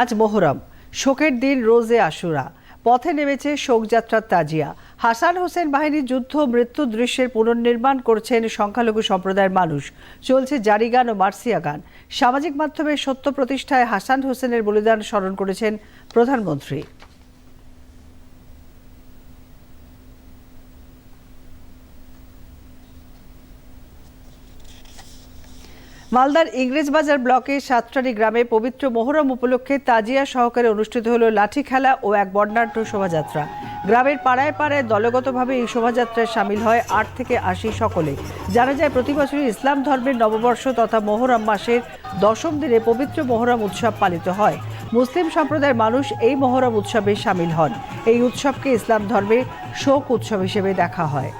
আজ মোহরম। শোকের দিন রোজে আশুরা। পথে নেমেছে শোকযাত্রার তাজিয়া। হাসান হোসেন বাহিনীর যুদ্ধ মৃত্যু দৃশ্যের পুনর্নির্মাণ করছেন সংখ্যালঘু সম্প্রদায়ের মানুষ। চলছে জারি গান ও মার্সিয়া গান। সামাজিক মাধ্যমে সত্য প্রতিষ্ঠায় হাসান হোসেনের বলিদান স্মরণ করেছেন প্রধানমন্ত্রী। মালদার ইংরেজবাজার ব্লকের সাতটারি গ্রামে পবিত্র মোহরম উপলক্ষে তাজিয়া সহকারে অনুষ্ঠিত হলো লাঠি খেলা ও এক বর্ণাঢ্য শোভাযাত্রা। গ্রামের পাড়ায় পাড়ায় দলগতভাবে এই শোভাযাত্রায় সামিল হয় আট থেকে আশি সকলে। জানা যায়, প্রতি বছরই ইসলাম ধর্মের নববর্ষ তথা মোহরম মাসের দশম দিনে পবিত্র মোহরম উৎসব পালিত হয়। মুসলিম সম্প্রদায়ের মানুষ এই মোহরম উৎসবে সামিল হন। এই উৎসবকে ইসলাম ধর্মে শোক উৎসব হিসেবে দেখা হয়।